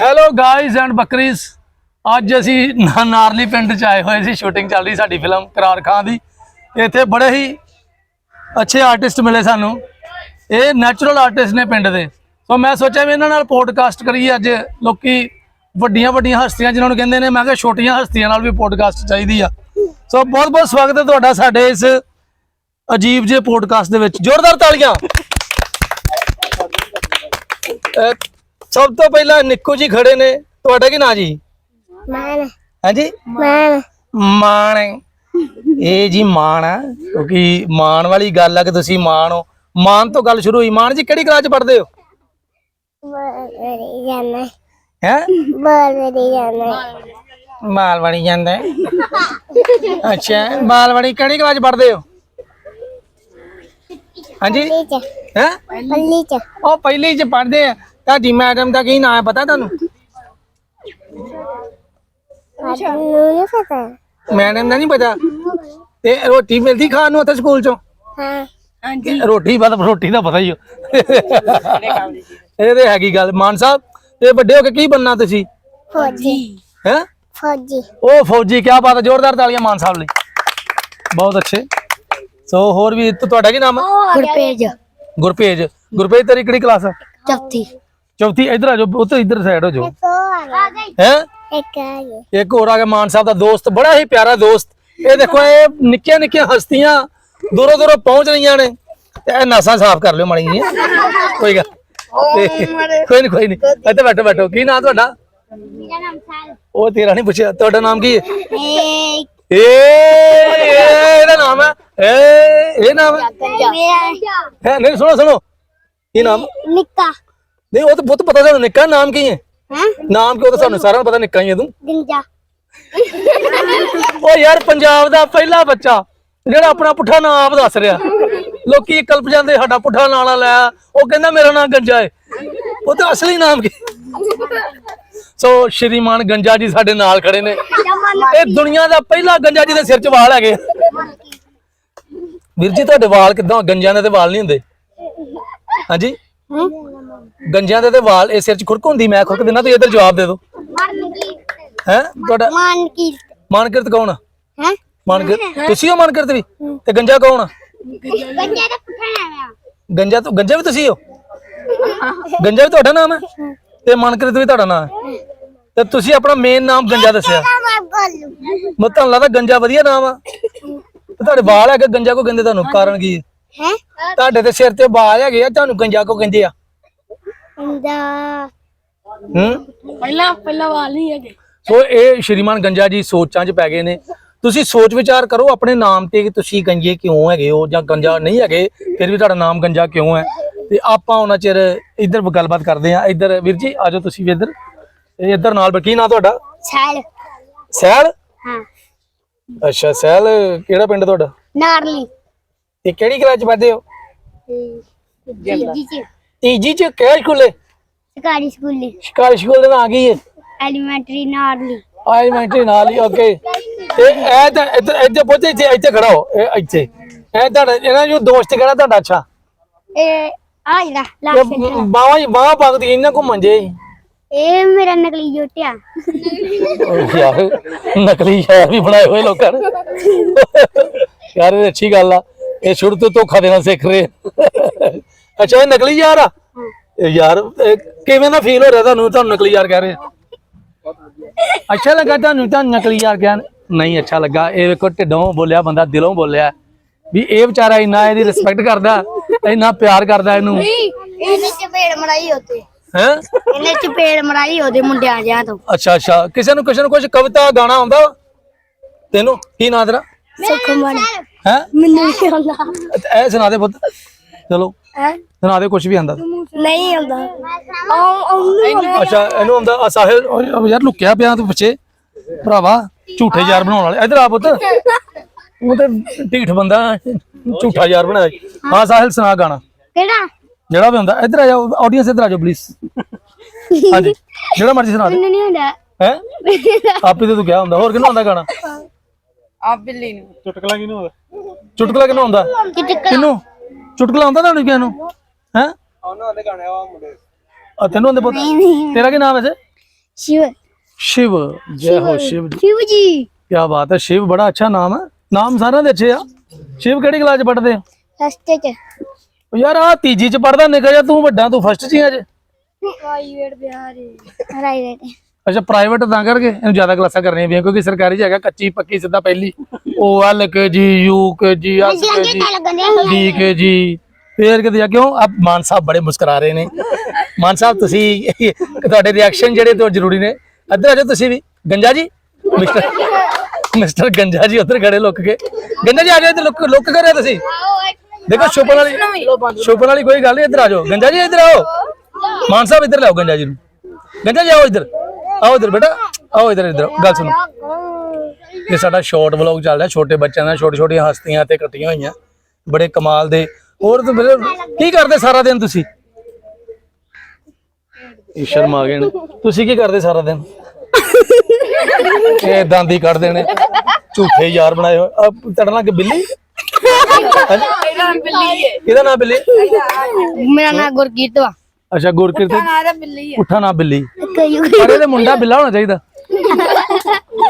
Hello guys and ਬੱਕਰੀਜ਼ ਅੱਜ ਅਸੀਂ ਨਾ- ਨਾਰਲੀ ਪਿੰਡ ਚ ਆਏ ਹੋਏ ਸੀ ਸ਼ੂਟਿੰਗ ਚੱਲ ਰਹੀ ਸਾਡੀ ਫਿਲਮ ਕਰਾਰ ਖਾਂ ਦੀ। ਇੱਥੇ ਬੜੇ ਹੀ ਅੱਛੇ ਆਰਟਿਸਟ ਮਿਲੇ ਸਾਨੂੰ। ਇਹ ਨੈਚੁਰਲ ਆਰਟਿਸਟ ਨੇ ਪਿੰਡ ਦੇ। ਸੋ ਮੈਂ ਸੋਚਿਆ ਵੀ ਇਹਨਾਂ ਨਾਲ ਪੋਡਕਾਸਟ ਕਰੀਏ ਅੱਜ। ਲੋਕੀ ਵੱਡੀਆਂ ਵੱਡੀਆਂ ਹਸਤੀਆਂ ਜਿਨ੍ਹਾਂ ਨੂੰ ਕਹਿੰਦੇ ਨੇ, ਮੈਂ ਕਿਹਾ ਛੋਟੀਆਂ ਹਸਤੀਆਂ ਨਾਲ ਵੀ ਪੋਡਕਾਸਟ ਚਾਹੀਦੀ ਆ। ਸੋ ਬਹੁਤ ਬਹੁਤ ਸਵਾਗਤ ਹੈ ਤੁਹਾਡਾ ਸਾਡੇ ਇਸ ਅਜੀਬ ਜਿਹੇ ਪੋਡਕਾਸਟ ਦੇ ਵਿੱਚ। ਜ਼ੋਰਦਾਰ ਤਾਲੀਆਂ। ਅਹ ਸਭ ਤੋਂ ਪਹਿਲਾਂ ਨਿੱਕੂ ਜੀ ਖੜੇ ਨੇ। ਤੁਹਾਡਾ ਕੀ ਨਾਂ ਜੀ? ਮਾਨ। ਹਾਂਜੀ? ਮਾਨ। ਮਾਣ ਹੈ। ਇਹ ਜੀ ਮਾਣ ਆ ਕਿਉਂਕਿ ਮਾਣ ਵਾਲੀ ਗੱਲ ਆ ਕਿ ਤੁਸੀਂ ਮਾਣ ਹੋ। ਮਾਣ ਤੋਂ ਗੱਲ ਸ਼ੁਰੂ ਹੋਈ। ਮਾਣ ਜੀ ਕਿਹੜੀ ਕਲਾਸ ਚ ਪੜ੍ਹਦੇ ਹੋ? ਬੋਲ ਜਾਣਾ। ਹੈ ਬੋਲ ਜਾਣਾ। ਮਾਲਵਾੜੀ ਜਾਂਦਾ ਹੈ। ਅੱਛਾ ਮਾਲਵਾੜੀ ਕਿਹੜੀ ਕਲਾਸ ਚ ਪੜ੍ਹਦੇ ਹੋ? ਹਾਂਜੀ? ਪੱਲੀ ਚ। ਹੈ? ਪੱਲੀ ਚ। ਉਹ ਪਹਿਲੀ ਚ ਪੜ੍ਹਦੇ ਆ। ਤੁਹਾਡੀ ਮੈਡਮ ਦਾ ਕੀ ਨਾਮ ਹੈ ਪਤਾ ਤੁਹਾਨੂੰ? ਸਾਨੂੰ ਨਹੀਂ ਪਤਾ। ਮੈਡਮ ਦਾ ਨਹੀਂ ਪਤਾ? ਤੇ ਰੋਟੀ ਮਿਲਦੀ ਖਾਣ ਨੂੰ ਉੱਥੇ ਸਕੂਲ ਚੋਂ? ਹਾਂ। ਰੋਟੀ ਬਾਤ ਰੋਟੀ ਦਾ ਪਤਾ ਹੀ ਹੋ ਇਹ ਤੇ ਹੈਗੀ ਗੱਲ। ਮਾਨ ਸਾਹਿਬ ਤੇ ਵੱਡੇ ਹੋ ਕੇ ਕੀ ਬੰਨਾ ਤੁਸੀਂ? ਫੌਜੀ। ਹੈ? ਫੌਜੀ। ਉਹ ਫੌਜੀ ਕੀ ਬਾਤ ਹੈ ਜ਼ੋਰਦਾਰ ਤਾਲੀਆਂ ਮਾਨ ਸਾਹਿਬ ਲਈ। ਬਹੁਤ ਅੱਛੇ। ਸੋ ਹੋਰ ਵੀ ਤੁਹਾਡਾ ਕੀ ਨਾਮ ਹੈ? ਗੁਰਪੇਜ। ਗੁਰਪੇਜ। ਗੁਰਪੇਜ ਤੇਰੀ ਕਿਹੜੀ ਕਲਾਸ ਹੈ? ਚੌਥੀ। ਚੌਥੀ ਇਧਰ ਆ ਜਾਓ ਤੋਂ ਇਧਰ ਸਾਈਡ ਹੋ ਜਾਓ। ਇੱਕ ਹੋਰ ਆ ਗਈ ਹੈ? ਇੱਕ ਆ ਗਈ ਇੱਕ ਹੋਰ ਆ ਗਿਆ ਮਾਨ ਸਾਹਿਬ ਦਾ ਦੋਸਤ ਬੜਾ ਹੀ ਪਿਆਰਾ ਦੋਸਤ। ਇਹ ਦੇਖੋ ਇਹ ਨਿੱਕੀਆਂ ਨਿੱਕੀਆਂ ਹਸਤੀਆਂ ਦੂਰੋਂ ਦੂਰੋਂ ਪਹੁੰਚ ਰਹੀਆਂ ਨੇ। ਤੇ ਇਹ ਨਾਸਾਂ ਸਾਫ਼ ਕਰ ਲਿਓ ਮਾੜੀ ਜੀ ਕੋਈ ਗੱਲ ਕੋਈ ਨਹੀਂ ਕੋਈ ਨਹੀਂ। ਇੱਥੇ ਬੈਠੋ ਬੈਠੋ। ਕੀ ਨਾਮ ਤੁਹਾਡਾ? ਮੇਰਾ ਨਾਮ ਸਾਲ। ਉਹ ਤੇਰਾ ਨਹੀਂ ਪੁੱਛਿਆ। ਤੁਹਾਡਾ ਨਾਮ ਕੀ ਹੈ? ਏ ਏ ਇਹ ਇਹਦਾ ਨਾਮ ਹੈ। ਏ ਇਹ ਨਾਮ ਹੈ। ਮੇਰਾ ਹੈ ਨਹੀਂ ਸੁਣੋ ਸੁਣੋ। ਕੀ ਨਾਮ? ਨਿੱਕਾ। ਨਹੀਂ ਉਹ ਤਾਂ ਬਹੁਤ ਪਤਾ ਸਾਨੂੰ ਨਿੱਕਾ ਨਾਮ ਕੀ ਹੈ? ਹਾਂ? ਨਾਮ ਕੀ ਉਹ ਤਾਂ ਸਾਨੂੰ ਸਾਰਿਆਂ ਨੂੰ ਪਤਾ ਨਿੱਕਾ ਹੀ ਹੈ ਤੂੰ। ਗੰਜਾ। ਉਹ ਯਾਰ ਪੰਜਾਬ ਦਾ ਪਹਿਲਾ ਬੱਚਾ ਜਿਹੜਾ ਆਪਣਾ ਪੁੱਠਾ ਨਾਮ ਆਪ ਦੱਸ ਰਿਹਾ। ਲੋਕੀ ਕਲਪ ਜਾਂਦੇ ਸਾਡਾ ਪੁੱਠਾ ਨਾਲਾ ਲੈ ਉਹ ਕਹਿੰਦਾ ਮੇਰਾ ਨਾਮ ਗੰਜਾ ਹੈ ਉਹ ਤਾਂ ਅਸਲੀ ਨਾਮ ਕੀ? ਸੋ ਸ਼੍ਰੀਮਾਨ ਗੰਜਾ ਜੀ ਸਾਡੇ ਨਾਲ ਖੜੇ ਨੇ। ਇਹ ਦੁਨੀਆ ਦਾ ਪਹਿਲਾ ਗੰਜਾ ਜੀ ਦੇ ਸਿਰ 'ਚ ਵਾਲ ਹੈਗੇ ਵੀਰ ਜੀ ਤੁਹਾਡੇ ਵਾਲ ਕਿਦਾਂ? ਗੰਜਿਆਂ ਦੇ ਤੇ ਵਾਲ ਨਹੀਂ ਹੁੰਦੇ। ਹਾਂਜੀ? ਗੰਜਿਆਂ ਦੇ ਤੇ ਵਾਲ ਇਹ ਸਿਰ 'ਚ ਖੁਰਕ ਹੁੰਦੀ ਮੈਂ ਖੁਰਕ ਦਿੰਦਾ ਤੁਸੀਂ ਇੱਧਰ ਜਵਾਬ ਦੇ ਦਿਓ। ਕੀ ਹੈ? ਤੁਹਾਡਾ ਮਾਨ ਕੀ ਮਾਨਕਿਰਤ ਕੌਣ ਆ? ਹੈ? ਮਾਨਕਿਰਤ ਤੁਸੀਂ ਹੋ ਮਾਨਕਿਰਤ ਵੀ? ਤੇ ਗੰਜਾ ਕੌਣ ਆ? ਗੰਜਾ ਦਾ ਪੁੱਠਾ ਨਾਮ ਗੰਜਾ ਤੋਂ ਗੰਜਾ ਵੀ ਤੁਸੀਂ ਹੋ? ਗੰਜਾ ਵੀ ਤੁਹਾਡਾ ਨਾਮ ਹੈ। ਤੇ ਮਨਕ੍ਰਿਤ ਵੀ ਤੁਹਾਡਾ ਨਾਮ ਹੈ। ਤੇ ਤੁਸੀਂ ਆਪਣਾ ਮੇਨ ਨਾਮ ਗੰਜਾ ਦੱਸਿਆ। ਮੈਂ ਤੁਹਾਨੂੰ ਲੱਗਦਾ ਗੰਜਾ ਵਧੀਆ ਨਾਮ ਆ। ਤੇ ਤੁਹਾਡੇ ਵਾਲ ਹੈਗੇ ਗੰਜਾ ਕੋ ਕਹਿੰਦੇ ਤੁਹਾਨੂੰ ਕਾਰਨ ਕੀ ਹੈ? ਤੁਹਾਡੇ ਤੇ ਸਿਰ ਤੇ ਵਾਲ ਹੈਗੇ ਆ ਤੁਹਾਨੂੰ ਗੰਜਾ ਕੋ ਕਹਿੰਦੇ ਆ? ਦਾ ਹੂੰ? ਪਹਿਲਾਂ ਪਹਿਲਾਂ ਵਾਲ ਨਹੀਂ ਹੈਗੇ। ਸੋ ਇਹ ਸ਼੍ਰੀਮਾਨ ਗੰਜਾ ਜੀ ਸੋਚਾਂ 'ਚ ਪੈ ਗਏ ਨੇ। ਤੁਸੀਂ ਸੋਚ ਵਿਚਾਰ ਕਰੋ ਆਪਣੇ ਨਾਮ ਤੇ ਕਿ ਤੁਸੀਂ ਗੰਜੇ ਕਿਉਂ ਹੈਗੇ ਹੋ ਜਾਂ ਗੰਜਾ ਨਹੀਂ ਹੈਗੇ ਫਿਰ ਵੀ ਤੁਹਾਡਾ ਨਾਮ ਗੰਜਾ ਕਿਉਂ ਹੈ? ਤੇ ਆਪਾਂ ਉਹਨਾਂ ਚਿਰ ਇੱਧਰ ਗੱਲਬਾਤ ਕਰਦੇ ਆ ਇੱਧਰ ਵੀਰ ਜੀ ਆਜੋ ਤੁਸੀਂ ਵੀ ਇੱਧਰ। ਇਹ ਇੱਧਰ ਨਾਲ ਕੀ ਨਾਂ ਤੁਹਾਡਾ? ਸਾਲ। ਸਹਿਲ ਹਾਂ। ਅੱਛਾ ਸਹਿਲ ਕਿਹੜਾ ਪਿੰਡ ਤੁਹਾਡਾ? ਨਾਰਲੀ। ਤੇ ਕਿਹੜੀ ਕਲਾਸ ਚ ਪੜ੍ਹਦੇ ਹੋ? ਜੀ ਜੀ ਤੀਜੀ ਚ ਕਿਹੜੇ ਸਕੂਲੇ ਸਰਕਾਰੀ ਸਕੂਲੇ ਸ਼ਿਕਾਰੀ ਸਕੂਲ ਦਾ ਨਾਂ ਕੀ ਹੈ ਐਲੀਮੈਂਟਰੀ ਨਾਰਲੀ ਆਇਲਮੈਂਟਰੀ ਨਾਲ ਹੀ ਓਕੇ ਤੇ ਇਹ ਤਾਂ ਇੱਧਰ ਇੱਥੇ ਪਹੁੰਚੇ ਇੱਥੇ ਇੱਥੇ ਖੜਾ ਹੋ ਇਹ ਇੱਥੇ। ਇਹ ਤੁਹਾਡਾ ਇਹਨਾਂ ਜੋ ਦੋਸਤ ਕਿਹੜਾ ਤੁਹਾਡਾ? ਅੱਛਾ। ਇਹ ਆ ਜਿਹੜਾ ਲਾਸਟ ਬਾਵਾ ਹੀ ਬਾਵਾ ਪਗਦੀ ਇਹਨਾਂ ਕੋ ਮੰਜੇ ਇਹ ਮੇਰਾ ਨਕਲੀ ਜੋਟਿਆ ਯਾਰ ਨਕਲੀ ਸ਼ਹਿਰ ਵੀ ਬਣਾਏ ਹੋਏ ਲੋਕਾਂ ਨੇ। ਯਾਰ ਇਹ ਅੱਛੀ ਗੱਲ ਆ। ਇਹ ਸ਼ੁਰੂ ਤੋਂ ਧੋਖਾ ਦੇਣਾ ਸਿੱਖ ਰਹੇ ਆ। ਅੱਛਾ ਇਹ ਨਕਲੀ ਯਾਰ ਆ? ਇਹ ਯਾਰ ਇਹ ਕਿਵੇਂ ਦਾ ਫੀਲ ਹੋ ਰਿਹਾ ਤੁਹਾਨੂੰ? ਤੁਹਾਨੂੰ ਨਕਲੀ ਯਾਰ ਕਹਿ ਰਹੇ ਆ? ਅੱਛਾ ਲੱਗਾ ਤੁਹਾਨੂੰ? ਤਾਂ ਨਕਲੀ ਯਾਰ ਕਹਿਣ। ਨਹੀਂ ਅੱਛਾ ਲੱਗਾ। ਇਹ ਵੇਖੋ ਢਿੱਡੋਂ ਬੋਲਿਆ ਬੰਦਾ ਦਿਲੋਂ ਬੋਲਿਆ। ਵੀ ਇਹ ਵਿਚਾਰਾ ਇੰਨਾ ਇਹਦੀ ਰਿਸਪੈਕਟ ਕਰਦਾ ਇੰਨਾ ਪਿਆਰ ਕਰਦਾ ਇਹਨੂੰ। ਇਹਨੇ ਚਪੇੜ ਮਰਾਈ ਹੋਤੇ ਹੈ? ਇਹਨੇ ਚਪੇੜ ਮਰਾਈ ਉਹਦੇ ਮੁੰਡਿਆਂ ਜਿਆਂ ਤੋਂ। ਅੱਛਾ ਅੱਛਾ। ਕਿਸੇ ਨੂੰ ਕਿਸੇ ਨੂੰ ਕੁਝ ਕਵਿਤਾ ਗਾਣਾ ਆਉਂਦਾ? ਤੈਨੂੰ? ਕੀ ਨਾਂ ਤੇਰਾ? ਸੁਖਮਨ। ਹੈ? ਮੈਨੂੰ ਨਹੀਂ ਆਉਂਦਾ। ਇਹ ਸੁਣਾ ਦੇ ਪੁੱਤ। ਚਲੋ। ਹੈ? ਸੁਣਾ ਦੇ ਕੁਝ ਵੀ ਆਂਦਾ। ਨਹੀਂ ਆਉਂਦਾ। ਆਉਂ ਆਉਂ ਅੱਛਾ ਇਹਨੂੰ ਆਉਂਦਾ ਆ ਸਾਹਿਲ ਓਏ ਯਾਰ ਲੁਕਿਆ ਪਿਆ ਤੂੰ ਪਿੱਛੇ। ਭਰਾਵਾ ਝੂਠੇ ਯਾਰ ਬਣਾਉਣ ਵਾਲੇ। ਇਧਰ ਆ ਪੁੱਤ। ਉਹ ਤੇ ਢੀਠ ਬੰਦਾ ਝੂਠਾ ਯਾਰ ਬਣਾਇਆ। ਹਾਂ ਸਾਹਿਲ ਸੁਣਾ ਗਾਣਾ। ਕਿਹੜਾ? ਜਿਹੜਾ ਵੀ ਹੁੰਦਾ ਇਧਰ ਆ ਜਾਓ ਆਡੀਅנס ਇਧਰ ਆ ਜਾਓ ਪਲੀਜ਼ ਹਾਂਜੀ। ਜਿਹੜਾ ਮਰਜ਼ੀ ਸੁਣਾ ਦੇ। ਮੈਨੂੰ ਨਹੀਂ ਆਉਂਦਾ। ਹੈ? ਆਪੇ ਤੇ ਤੂੰ ਕਿਹਾ ਹੁੰਦਾ। ਹੋਰ ਕਿਹਨੂੰ ਆਉਂਦਾ ਗਾਣਾ? ਆ ਬਿੱਲੀ ਨੂੰ। ਚੁਟਕਲਾ ਕਿਹਨੂੰ ਆਉਂਦਾ? ਚੁਟਕਲਾ ਕਿਹਨੂੰ ਆਉਂਦਾ? ਕਿਹਨੂੰ? ਚੁਟਕਲਾ ਆਉਂਦਾ ਤੁਹਾਨੂੰ ਨੂੰ? ਹੈ? ਤੈਨੂੰ ਆਉਂਦੇ ਪੁੱਤ? ਤੇਰਾ ਕੀ ਨਾਮ ਹੈ ਸੇ ਸ਼ਿਵ। ਸ਼ਿਵ। ਜੈ ਹੋ ਸ਼ਿਵ ਜੀ। ਸ਼ਿਵ ਜੀ। ਕੀ ਬਾਤ ਹੈ ਸ਼ਿਵ ਬੜਾ ਅੱਛਾ ਨਾਮ ਹੈ। ਨਾਮ ਸਾਰਿਆਂ ਦੇ ਅੱਛੇ ਆ। ਸ਼ਿਵ ਕਿਹੜੀ ਕਲਾਸ ਚ ਪੜਦੇ ਆ ਫਸਟ ਚ। ਯਾਰ ਆ ਤੀਜੀ ਚ ਪੜਦਾ ਨਿਕਲ ਜਾ ਤੂੰ ਵੱਡਾ ਤੂੰ ਫਸਟ ਚ ਆ ਜੇ। Private Bihari private. ਅੱਛਾ ਪ੍ਰਾਈਵੇਟ ਤਾਂ ਕਰਕੇ ਇਹਨੂੰ ਜ਼ਿਆਦਾ ਕਲਾਸਾਂ ਕਰਨੀਆਂ ਪਈਆਂ ਕਿਉਂਕਿ ਸਰਕਾਰੀ ਚ ਹੈਗਾ ਕੱਚੀ ਪੱਕੀ ਸਿੱਧਾ ਪਹਿਲੀ। ਉਹ ਐਲ ਕੇ ਜੀ U K G S K ਜੀ ਡੀ ਕੇ ਜੀ। ਫੇਰ ਕਿਤੇ ਜਾ ਕਿਉਂ? ਆ ਮਾਨ ਸਾਹਿਬ ਬੜੇ ਮੁਸਕਰਾ ਰਹੇ ਨੇ। ਮਾਨ ਸਾਹਿਬ ਤੁਸੀਂ ਤੁਹਾਡੇ ਰਿਐਕਸ਼ਨ ਜਿਹੜੇ ਤੋਂ ਜ਼ਰੂਰੀ ਨੇ। ਇੱਧਰ ਆ ਜਾਓ ਤੁਸੀਂ ਵੀ। ਗੰਜਾ ਜੀ? ਮਿਸਟਰ ਮਿਸਟਰ ਗੰਜਾ ਜੀ ਉੱਧਰ ਖੜੇ ਲੁੱਕ ਕੇ। ਗੰਜਾ ਜੀ ਆ ਜਾਓ ਇੱਧਰ ਲੁੱਕ ਲੁੱਕ ਕਰ ਰਹੇ ਤੁਸੀਂ। ਦੇਖੋ ਛੁਪਣ ਵਾਲੀ ਛੁਪਣ ਵਾਲੀ ਕੋਈ ਗੱਲ ਨਹੀਂ ਇੱਧਰ ਆ ਜਾਓ। ਗੰਜਾ ਜੀ ਇੱਧਰ ਆਓ। ਮਾਨ ਸਾਹਿਬ ਇੱਧਰ ਲਾਓ ਗੰਜਾ ਜੀ ਨੂੰ। ਗੰਜਾ ਜੀ ਆਓ ਇੱਧਰ। ਆਓ ਇਧਰ ਬੇਟਾ ਆਓ ਇਧਰ ਇਧਰ ਗੱਲ ਸੁਣੋ। ਇਹ ਸਾਡਾ ਸ਼ਾਰਟ ਵਲੌਗ ਚੱਲ ਰਿਹਾ ਛੋਟੇ ਬੱਚਿਆਂ ਦਾ ਛੋਟੇ ਛੋਟੀਆਂ ਹਸਤੀਆਂ ਤੇ ਇਕੱਠੀਆਂ ਹੋਈਆਂ ਬੜੇ ਕਮਾਲ ਦੇ। ਹੋਰ ਕੀ ਕਰਦੇ ਸਾਰਾ ਦਿਨ ਤੁਸੀਂ? ਇਹ ਸ਼ਰਮਾ ਗਏ ਤੁਸੀਂ ਕੀ ਕਰਦੇ ਸਾਰਾ ਦਿਨ? ਇਹ ਦਾੰਦੀ ਕੱਢ ਦੇਣੇ। ਝੂਠੇ ਯਾਰ ਬਣਾਏ ਹੋਏ। ਤੜਨ ਲੱਗ ਬਿੱਲੀ? ਇਹਦਾ ਨਾਮ ਬਿੱਲੀ ਹੈ ਇਹਦਾ ਨਾਮ ਬਿੱਲੀ? ਮੇਰਾ ਨਾਮ ਗੁਰਕੀਤ ਵਾ। ਅੱਛਾ ਗੁਰਕਿਰਤ ਉੱਠਾ ਨਾ ਬਿੱਲੀ ਆ। ਉੱਠਾ ਨਾ ਬਿੱਲੀ। ਕਈ ਪਰ ਮੁੰਡਾ ਬਿੱਲਾ ਹੋਣਾ ਚਾਹੀਦਾ।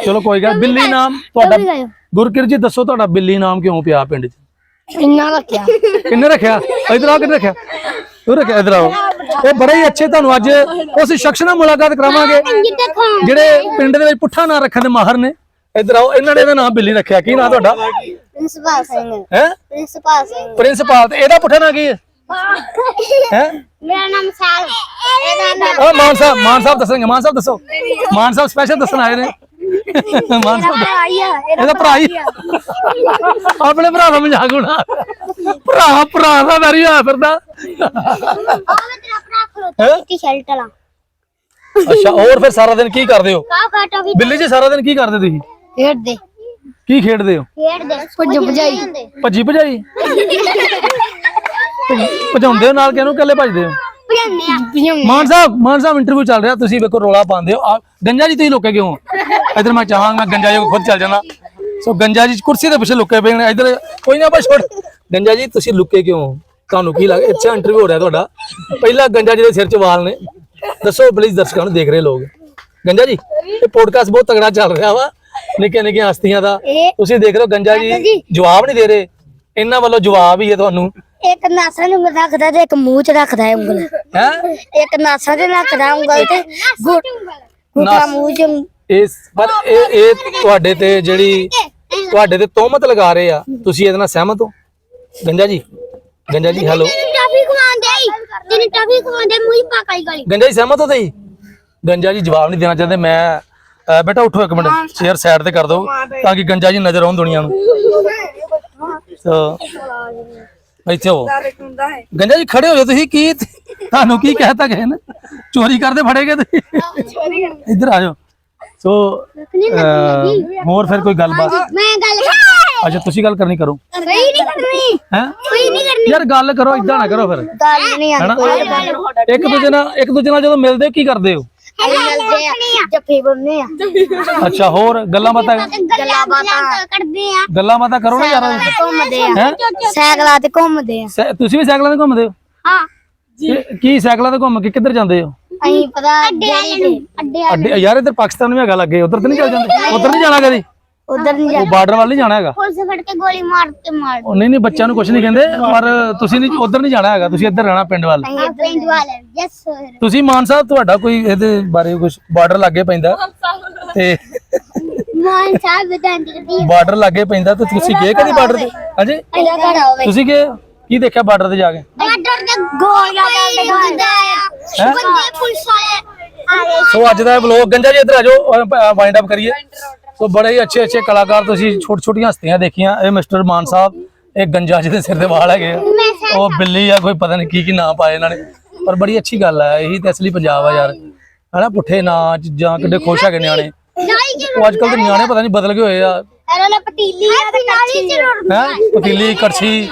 ਚਲੋ ਕੋਈ ਗੱਲ ਬਿੱਲੀ ਨਾਮ ਤੁਹਾਡਾ ਗੁਰਕਿਰਤ ਜੀ ਦੱਸੋ ਤੁਹਾਡਾ ਬਿੱਲੀ ਨਾਮ ਕਿਉਂ ਪਿਆ ਪਿੰਡ 'ਚ? ਇੰਨਾ ਰੱਖਿਆ? ਕਿੰਨੇ ਰੱਖਿਆ? ਇਧਰ ਆ ਕਿੰਨੇ ਰੱਖਿਆ? ਤੂੰ ਰੱਖਿਆ ਇਧਰ ਆਓ। ਇਹ ਬੜੇ ਹੀ ਅੱਛੇ ਤੁਹਾਨੂੰ ਅੱਜ ਉਸ ਸ਼ਖਸ ਨਾਲ ਮੁਲਾਕਾਤ ਕਰਾਵਾਂਗੇ। ਜਿਹੜੇ ਪਿੰਡ ਦੇ ਵਿੱਚ ਪੁੱਠਾ ਨਾਂ ਰੱਖਣ ਦੇ ਮਾਹਰ ਨੇ। ਇਧਰ ਆਓ ਇਹਨਾਂ ਨੇ ਇਹਦਾ ਨਾਮ ਬਿੱਲੀ ਰੱਖਿਆ। ਕੀ ਨਾਂ ਤੁਹਾਡਾ? ਪ੍ਰਿੰਸਪਾਲ ਸਿੰਘ। ਹੈ? ਪ੍ਰਿੰਸਪਾਲ ਸਿੰਘ। ਪ੍ਰਿੰਸਪਾਲ ਤੇ ਇਹਦਾ ਪੁੱਠਾ ਨਾਂ ਕੀ ਹੈ? ਹੈ। ਮੇਰਾ ਨਾਮ ਸਾਲ। ਇਹਦਾ ਨਾਮ ਓ ਮਾਨ ਸਾਹਿਬ ਮਾਨ ਸਾਹਿਬ ਦੱਸਣਗੇ ਮਾਨ ਸਾਹਿਬ ਦੱਸੋ। ਮਾਨ ਸਾਹਿਬ ਸਪੈਸ਼ਲ ਦੱਸਣ ਆਏ ਨੇ। ਮਾਨ ਸਾਹਿਬ ਦੱਸ- ਭਾਈ ਆ ਇਹਦਾ ਭਰਾ ਹੀ ਆ। ਆਪਣੇ ਭਰਾ ਦਾ ਮਜ਼ਾਕ ਉਡਾ। ਭਰਾ ਭਰਾ ਦਾ ਵੈਰੀ ਹੋਇਆ ਫਿਰਦਾ। ਉਹ ਮੈਂ ਤੇਰਾ ਭਰਾ ਹੈਂ? ਖਲੋਤਾ ਟੀ-ਸ਼ਰਟ ਵਾਲਾ। ਅੱਛਾ ਹੋਰ ਫਿਰ ਸਾਰਾ ਦਿਨ ਕੀ ਕਰਦੇ ਹੋ? ਕਾ ਕਾਟਾ ਵੀ ਬਿੱਲੀ ਜੀ ਸਾਰਾ ਦਿਨ ਕੀ ਕਰਦੇ ਤੁਸੀਂ? ਖੇਡ ਦੇ ਕੀ ਖੇਡਦੇ ਹੋ? ਖੇਡ ਦੇ ਕੁਝ ਭਜਾਈ। ਭੱਜੀ ਭਜਾਈ? ਭਜਾਉਂਦੇ ਹੋ ਨਾਲ ਕਿਹਨੂੰ? ਕੱਲੇ ਭਜਦੇ ਹੋ? ਮਾਨ ਸਾਹਿਬ ਮਾਨ ਸਾਹਿਬ ਇੰਟਰਵਿਊ ਚੱਲ ਰਿਹਾ ਤੁਸੀਂ ਵੇਖੋ ਰੋਲਾ ਪਾਉਂਦੇ ਹੋ। ਗੰਜਾ ਜੀ ਤੁਸੀਂ ਲੋਕੇ ਕਿਉਂ ਹੋ? ਮੈਂ ਚਾਹਾਂਗਾ ਮੈਂ ਗੰਜਾ ਜੀ ਖੁਦ ਚੱਲ ਜਾਣਾ ਸੋ ਗੰਜਾ ਜੀ ਕੁਰਸੀ ਦੇ ਪਿੱਛੇ ਲੁਕੇ ਪਏ ਨੇ ਕੋਈ ਨਾ ਬਸ ਗੰਜਾ ਜੀ ਤੁਸੀਂ ਲੁਕੇ ਕਿਉਂ ਹੋ? ਤੁਹਾਨੂੰ ਕੀ ਲੱਗਦਾ ਅੱਛਾ ਇੰਟਰਵਿਊ ਹੋ ਰਿਹਾ ਤੁਹਾਡਾ। ਪਹਿਲਾ ਗੰਜਾ ਜੀ ਦੇ ਸਿਰ 'ਚ ਵਾਲ ਨੇ। ਦੱਸੋ ਪਲੀਜ਼ ਦਰਸ਼ਕਾਂ ਨੂੰ ਦੇਖ ਰਹੇ ਲੋਕ। ਗੰਜਾ ਜੀ ਇਹ ਪੋਡਕਾਸਟ ਬਹੁਤ ਤਗੜਾ ਚੱਲ ਰਿਹਾ ਵਾ। ਨਿੱਕੇ ਨਿੱਕੇ ਹਸਤੀਆਂ ਦਾ। ਤੁਸੀਂ ਦੇਖ ਲਓ ਗੰਜਾ ਜੀ। ਜਵਾਬ ਨਹੀਂ ਦੇ ਰਹੇ। ਇਹਨਾਂ ਵੱਲੋਂ ਜਵਾਬ ਹੀ ਹੈ ਤੁਹਾਨੂੰ? ਇੱਕ ਨਾਸਾਂ ਨੂੰ ਉਂਗਲ ਰੱਖਦਾ ਤੇ ਇੱਕ ਮੂੰਹ 'ਚ ਰੱਖਦਾ ਹੈ ਉਂਗਲ। ਹੈ? ਇੱਕ ਨਾਸਾਂ 'ਚ ਰੱਖਦਾ ਉਂਗਲ ਤੇ ਗੁੱਟ ਮੂੰਹ 'ਚ ਇਸ ਪਰ ਇਹ ਇਹ ਤੁਹਾਡੇ ਤੇ ਜਿਹੜੀ ਤੁਹਾਡੇ ਤੇ ਤੋਹਮਤ ਲਗਾ ਰਹੇ ਆ ਤੁਸੀਂ ਇਹਦੇ ਨਾਲ ਸਹਿਮਤ ਹੋ? ਗੰਜਾ ਜੀ ਗੰਜਾ ਜੀ ਹੈਲੋ ਟਾਫੀ ਖਵਾਉਂਦੇ ਆਈ ਤੈਨੂੰ ਟਾਫੀ ਖਵਾਉਂਦੇ ਮੂੰਹ ਪਾਕਾਈ ਗਲੀ। ਗੰਜਾ ਜੀ ਸਹਿਮਤ ਹੋ ਤੁਸੀਂ? ਗੰਜਾ ਜੀ ਜਵਾਬ ਨਹੀਂ ਦੇਣਾ ਚਾਹੁੰਦੇ ਮੈਂ ਬੇਟਾ ਉੱਠੋ ਇੱਕ ਮਿੰਟ ਚੇਅਰ ਸਾਈਡ ਤੇ ਕਰ ਦਿਓ ਤਾਂ ਕਿ ਗੰਜਾ ਜੀ ਨਜ਼ਰ ਆਉਣ ਦੁਨੀਆ ਨੂੰ। ਇੱਥੇ ਹੋ ਗੰਜਾ ਜੀ ਖੜੇ ਹੋ ਜਾਓ ਤੁਸੀਂ ਕੀ ਤੁਹਾਨੂੰ ਕੀ ਕਹਿਤਾ ਗਏ ਨੇ? ਚੋਰੀ ਕਰਦੇ ਫੜੇ ਗਏ ਤੁਸੀਂ? ਇੱਧਰ ਆ ਜਾਓ। ਸੋ ਹੋਰ ਫਿਰ ਕੋਈ ਗੱਲਬਾਤ? ਮੈਂ ਗੱਲ ਅੱਛਾ ਤੁਸੀਂ ਗੱਲ ਕਰਨੀ ਕਰੋ। ਕੋਈ ਨਹੀਂ ਕਰਨੀ। ਹੈ? ਕੋਈ ਨਹੀਂ ਕਰਨੀ। ਯਾਰ ਗੱਲ ਕਰੋ ਇਦਾਂ ਨਾ ਕਰੋ ਫਿਰ। ਗੱਲ ਨਹੀਂ ਇੱਕ ਦੂਜੇ ਨਾਲ ਇੱਕ ਦੂਜੇ ਨਾਲ ਜਦੋਂ ਮਿਲਦੇ ਹੋ ਕੀ ਕਰਦੇ ਹੋ? ਮਿਲਦੇ ਆ ਜੱਫੇ ਬੰਨੇ ਆ। ਅੱਛਾ ਹੋਰ ਗੱਲਾਂ ਬਾਤਾਂ ਗੱਲਾਂ ਬਾਤਾਂ ਕਰਦੇ ਆ। ਗੱਲਾਂ ਬਾਤਾਂ ਕਰੋ ਨਾ ਯਾਰ। ਘੁੰਮਦੇ ਆ। ਹੈ? ਸਾਈਕਲਾਂ ਤੇ ਘੁੰਮਦੇ ਆ। ਤੁਸੀਂ ਵੀ ਸਾਈਕਲਾਂ ਤੇ ਘੁੰਮਦੇ ਹੋ? ਹਾਂ। ਕੀ- ਕੀ ਸਾਈਕਲਾਂ ਤੇ ਘੁੰਮ ਕੇ ਕਿੱਧਰ ਜਾਂਦੇ ਹੋ? ਅਹੀਂ ਪਤਾ ਅੱਡੇ ਵਾਲੇ ਅੱਡੇ ਅੱਡੇ ਯਾਰ ਇੱਧਰ ਪਾਕਿਸਤਾਨ ਵੀ ਹੈਗਾ ਲੱਗੇ ਉਧਰ ਤੇ ਨਹੀਂ ਚੱਲ ਜਾਂਦੇ। ਉਧਰ ਨਹੀਂ ਜਾਣਾ ਕਦੀ? ਉਧਰ ਨਹੀਂ ਉਹ ਬਾਰਡਰ ਵੱਲ ਨਹੀਂ ਜਾਣਾ ਹੈਗਾ। ਪੁਲਿਸ ਫੜ ਕੇ ਗੋਲੀ ਮਾਰ ਕੇ ਮਾਰ ਉਹ ਨਹੀਂ ਨਹੀਂ ਬੱਚਿਆਂ ਨੂੰ ਕੁਝ ਨਹੀਂ ਕਹਿੰਦੇ ਪਰ ਤੁਸੀਂ ਨਹੀਂ ਉਧਰ ਨਹੀਂ ਜਾਣਾ ਹੈਗਾ ਤੁਸੀਂ ਇੱਧਰ ਰਹਿਣਾ ਪਿੰਡ ਵੱਲ। ਅਹੀਂ ਪਿੰਡ ਵਾਲੇ ਯੈਸ ਸਰ ਤੁਸੀਂ ਮਾਨ ਸਾਹਿਬ ਤੁਹਾਡਾ ਕੋਈ ਇਹਦੇ ਬਾਰੇ ਕੁਝ ਬਾਰਡਰ ਲੱਗੇ ਪੈਂਦਾ? ਤੇ ਮਾਨ ਸਾਹਿਬ ਬਤਾਂਦੀ ਦੀ ਬਾਰਡਰ ਲੱਗੇ ਪੈਂਦਾ ਤੇ ਤੁਸੀਂ ਗਏ ਕਦੀ ਬਾਰਡਰ ਤੇ? ਹਾਂਜੀ? ਹੋਵੇ। ਤੁਸੀਂ ਗਏ? ਕੀ ਦੇਖਿਆ ਬਾਰਡਰ ਤੇ ਜਾ ਕੇ? ਬਾਰਡਰ ਤੇ ਗੋਲੀਆਂ ਚੱਲਦੇ ਹੁੰਦੇ ਆ। ਹੈਂ? ਬੰਦੇ ਪੁਲਿਸ ਵਾਲੇ ਆ ਸੋ ਅੱਜ ਦਾ ਵਲੋਗ ਗੰਜਾ ਜੀ ਇੱਧਰ ਆ ਜਾਓ ਵਾਈਂਡ ਅਪ ਕਰੀਏ। ਸੋ ਬੜੇ ਹੀ ਅੱਛੇ ਅੱਛੇ ਕਲਾਕਾਰ ਤੁਸੀਂ ਛੋਟੀ ਛੋਟੀਆਂ ਹਸਤੀਆਂ ਦੇਖੀਆਂ। ਇਹ ਮਿਸਟਰ ਮਾਨ ਸਾਹਿਬ ਇਹ ਗੰਜਾ ਜੀ ਦੇ ਸਿਰ ਤੇ ਵਾਲ ਹੈਗੇ ਆ। ਉਹ ਬਿੱਲੀ ਆ ਕੋਈ ਪਤਾ ਨਹੀਂ ਕੀ ਕੀ ਨਾਂ ਪਾਏ ਇਹਨਾਂ ਨੇ। ਪਰ ਬੜੀ ਅੱਛੀ ਗੱਲ ਆ ਇਹੀ ਤੇ ਅਸਲੀ ਪੰਜਾਬ ਆ ਯਾਰ। ਹਨਾ ਪੁੱਠੇ ਨਾਚ ਜਾਂ ਕਿੱਡੇ ਖੁਸ਼ ਹੈਗੇ ਨਿਆਣੇ। ਉਹ ਅੱਜ ਕੱਲ ਦੇ ਨਿਆਣੇ ਪਤਾ ਨਹੀਂ ਬਦਲ ਗਏ ਹੋਏ ਆ। ਇਹਨਾਂ ਨੇ ਪਤੀਲੀ ਆ ਤੇ ਹੈ? ਪਤੀਲੀ ਕੜਛੀ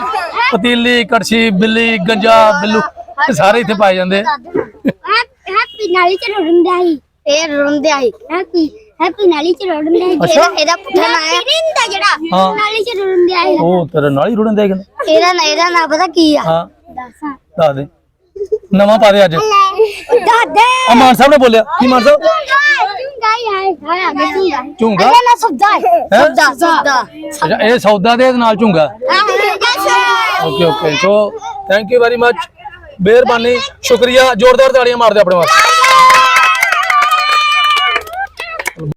ਪਤੀਲੀ ਕੜਛੀ ਬਿੱਲੀ ਗੰਜਾ ਬਿੱਲੂ ਇਹ ਸਾਰੇ ਇੱਥੇ ਪਾਏ ਜਾਂਦੇ। ਹੈਪੀ ਨਾਲੀ ਚ ਰੁੜਦਾ ਹੀ ਹੀ ਹੈਪੀ। ਹੈਪੀ ਨਾਲੀ ਚ ਰੁੜਦਾ ਹੀ ਅੱਛਾ। ਇਹਦਾ ਪੁੱਠਾ ਨਾਂ ਹੈ। ਰਿੰਦਾ ਜਿਹੜਾ। ਹਾਂ। ਨਾਲੀ ਚ ਰੁੜਦਾ ਹੀ ਉਹ ਤੇਰੇ ਨਾਲ ਹੀ ਰੁੜਨ ਦੇ ਗਏ ਇਹਦਾ ਨਾਂ ਇਹਦਾ ਨਾਂ ਪਤਾ ਕੀ ਆ? ਹਾਂ। ਦੱਸਾਂ। ਦੱਸ ਦੇ। ਨਵਾਂ ਪਾ ਦੇ ਅੱਜ। ਦਾਦੇ ਆ ਮਾਨ ਸਾਹਿਬ ਨੇ ਬੋਲਿਆ। ਕੀ ਮਾਨ ਸਾਹਿਬ? ਹਾਂ ਆ। ਗਿਆ ਝੁੰਗਾ? ਅਰੇ ਨਾ ਸਬਦਾ ਹੈ। ਹੈਂ? ਸਬਦਾ ਸਬਦਾ ਅੱਛਾ ਇਹ ਸੌਦਾ ਦੇ ਨਾਲ ਝੁੰਗਾ? Okay okay. So thank you very much ਮਿਹਰਬਾਨੀ। ਸ਼ੁਕਰੀਆ। ਜ਼ੋਰਦਾਰ ਤਾੜੀਆਂ ਮਾਰਦੇ ਆਪਣੇ ਵਾਸਤੇ।